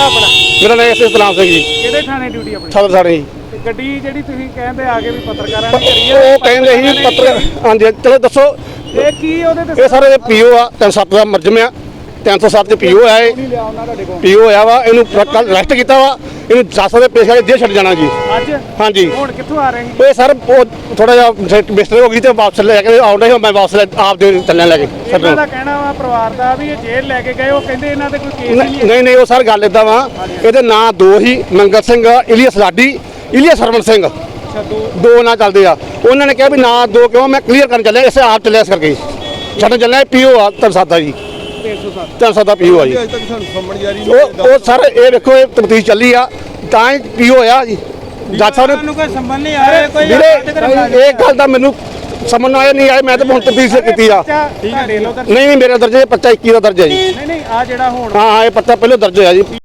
ਆਪਣਾ? ਮੇਰਾ ਨਾਮ ਐਸ ਸਤਨਾਮ ਸਿੰਘ ਜੀ। ਕਿਹੜੇ ਥਾਣੇ ਡਿਊਟੀ ਆਪਣੀ? ਸਦਰ ਸਾਡੇ ਜੀ। ਤੇ ਗੱਡੀ ਜਿਹੜੀ ਤੁਸੀਂ ਕਹਿੰਦੇ ਆ ਕੇ ਵੀ ਪੱਤਰਕਾਰਾਂ ਨੇ ਕਰੀ ਹੈ ਉਹ ਕਹਿੰਦੇ ਸੀ ਪੱਤਰ ਹਾਂਜੀ ਚਲੋ ਦੱਸੋ। ਇਹ ਕੀ ਉਹਦੇ ਤੇ ਇਹ ਸਾਰੇ ਪੀਓ ਆ 307 ਦਾ ਮਰਜਮ ਆ। 307 ਚ ਪੀਓ ਆ ਇਹ ਨਹੀਂ ਲਿਆ ਉਹਨਾਂ ਤੁਹਾਡੇ ਕੋਲ ਪੀਓ ਹੋਇਆ ਵਾ ਇਹਨੂੰ ਕੱਲ ਅਰੈਸਟ ਕੀਤਾ ਵਾ। ਇਹਨੂੰ ਜੱਜ ਦੇ ਪੇਸ਼ ਕਰਕੇ ਜੇਲ੍ਹ ਛੱਡ ਜਾਣਾ ਜੀ। ਅੱਜ? ਹਾਂਜੀ। ਹੁਣ ਕਿੱਥੋਂ ਆ ਰਹੇ ਸੀ? ਇਹ ਸਰ ਥੋੜਾ ਜਿਹਾ ਮਿਸਟੇਕ ਹੋ ਗਈ ਤੇ ਵਾਪਸ ਲੈ ਕੇ ਆਉਣਾ ਸੀ ਮੈਂ ਵਾਪਸ ਆਪ ਦੇ ਚੱਲਣ ਲੈ ਕੇ ਇਹਨਾਂ ਦਾ ਕਹਿਣਾ ਵਾ ਪਰਿਵਾਰ ਦਾ ਵੀ ਇਹ ਜੇਲ੍ਹ ਲੈ ਕੇ ਗਏ ਉਹ ਕਹਿੰਦੇ ਇਹਨਾਂ ਤੇ ਕੋਈ ਕੇਸ ਨਹੀਂ ਨਹੀਂ ਨਹੀਂ ਉਹ ਸਰ ਗੱਲ ਇਦਾਂ ਵਾ ਇਹਦੇ ਨਾਂ ਦੋ ਹੀ ਮੰਗਲ ਸਿੰਘ ਇਲੀਅਸ ਲਾਡੀ ਇਲੀਅਸ ਸਰਵਣ ਸਿੰਘ। ਅੱਛਾ ਦੋ। ਦੋ ਨਾਂ ਚੱਲਦੇ ਆ। ਉਹਨਾਂ ਨੇ ਕਿਹਾ ਵੀ ਨਾਂ ਦੋ ਕਿਉਂ ਮੈਂ ਕਲੀਅਰ ਕਰਨ ਚੱਲਿਆ ਇਸੇ ਆਪ ਚੱਲਿਆ ਇਸ ਕਰਕੇ। ਛੱਡਣ ਚੱਲਿਆ ਪੀਓ ਆ ਤਰਸਾਦਾ ਜੀ। 307 ਤਰਸਾਦਾ ਪੀਓ ਆ ਜੀ। ਅਜੇ ਤੱਕ ਸਾਨੂੰ ਉਹ ਉਹ ਸਰ ਇਹ ਵੇਖੋ ਇਹ ਤਫਤੀਸ਼ ਚੱਲੀ ਆ ਤਾਂ ਹੀ ਪੀਓ ਹੋਇਆ ਜੀ। ਜੱਜ ਸਾਹਿਬ ਨੇ ਕੋਈ ਸੰਬੰਧ ਨਹੀਂ ਆ ਰਿਹਾ ਕੋਈ ਵੀਰੇ ਇਹ ਗੱਲ ਦਾ ਮੈਨੂੰ ਸਮਝ ਨਾ ਆਇਆ ਨਹੀਂ ਆਇਆ ਮੈਂ ਤਾਂ ਹੁਣ ਤਫਤੀਸ਼ ਕੀਤੀ ਆ। ਠੀਕ ਹੈ ਦੇ ਲਓ ਤਾਂ ਨਹੀਂ ਨਹੀਂ ਮੇਰੇ ਦਰਜੇ 25 21 ਦਾ ਦਰਜ ਹੈ ਜੀ। ਨਹੀਂ ਨਹੀਂ ਆ ਜਿਹੜਾ ਹੁਣ। ਹਾਂ ਹਾਂ ਇਹ ਪੱਤਾ ਪਹਿਲਾਂ ਦਰਜ ਹੋਇਆ ਜੀ।